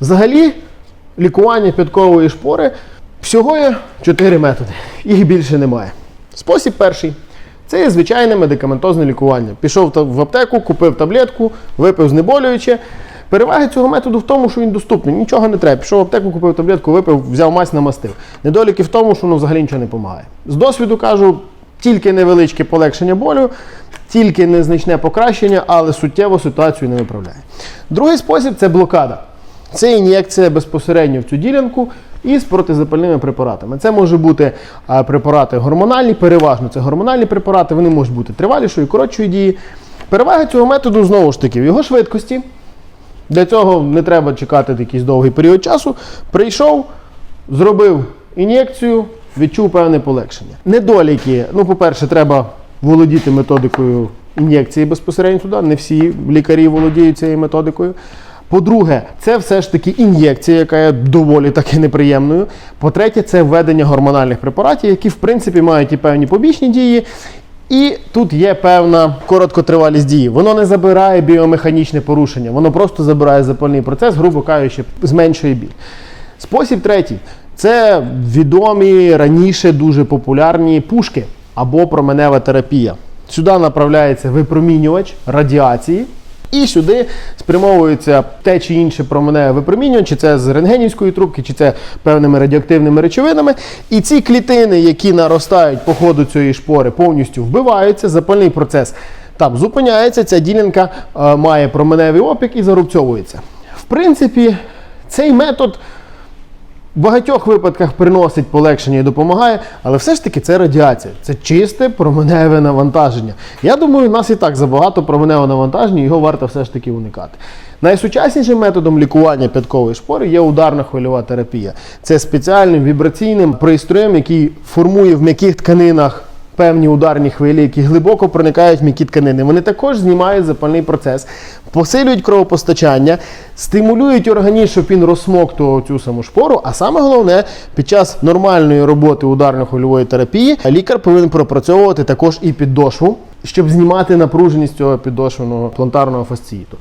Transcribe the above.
Взагалі, лікування підкової шпори всього є 4 методи. Їх більше немає. Спосіб перший. Це є звичайне медикаментозне лікування. Пішов в аптеку, купив таблетку, випив знеболююче. Переваги цього методу в тому, що він доступний, нічого не треба. Пішов в аптеку, купив таблетку, випив, взяв мазь, намастив. Недоліки в тому, що воно взагалі нічого не допомагає. З досвіду кажу, тільки невеличке полегшення болю, тільки незначне покращення, але суттєво ситуацію не виправляє. Другий спосіб це блокада. Це ін'єкція безпосередньо в цю ділянку із протизапальними препаратами. Це може бути препарати гормональні, переважно це гормональні препарати, вони можуть бути тривалішої, коротшої дії. Перевага цього методу знову ж таки в його швидкості. Для цього не треба чекати якийсь довгий період часу. Прийшов, зробив ін'єкцію, відчув певне полегшення. Недоліки. Ну, по-перше, треба володіти методикою ін'єкції безпосередньо туди. Не всі лікарі володіють цією методикою. По-друге, це все ж таки ін'єкція, яка є доволі таки неприємною. По-третє, це введення гормональних препаратів, які в принципі мають і певні побічні дії. І тут є певна короткотривалість дії. Воно не забирає біомеханічне порушення, воно просто забирає запальний процес, грубо кажучи, зменшує біль. Спосіб третій це відомі раніше дуже популярні пушки або променева терапія. Сюди направляється випромінювач радіації. І сюди спрямовується те чи інше променеве випромінювання, чи це з рентгенівської трубки, чи це певними радіоактивними речовинами. І ці клітини, які наростають по ходу цієї шпори, повністю вбиваються, запальний процес там зупиняється, ця ділянка е, має променевий опік і зарубцьовується. В принципі, цей метод в багатьох випадках приносить полегшення і допомагає, але все ж таки це радіація, це чисте променеве навантаження. Я думаю, у нас і так забагато променевого навантаження, його варто все ж таки уникати. Найсучаснішим методом лікування п'яткової шпори є ударна хвильова терапія. Це спеціальним вібраційним пристроєм, який формує в м'яких тканинах певні ударні хвилі, які глибоко проникають в м'які тканини. Вони також знімають запальний процес, посилюють кровопостачання, стимулюють організм, щоб він розсмоктував цю саму шпору. А саме головне, під час нормальної роботи ударно-хвильової терапії лікар повинен пропрацьовувати також і підошву, щоб знімати напруженість цього підошвеного плантарного фасциїту.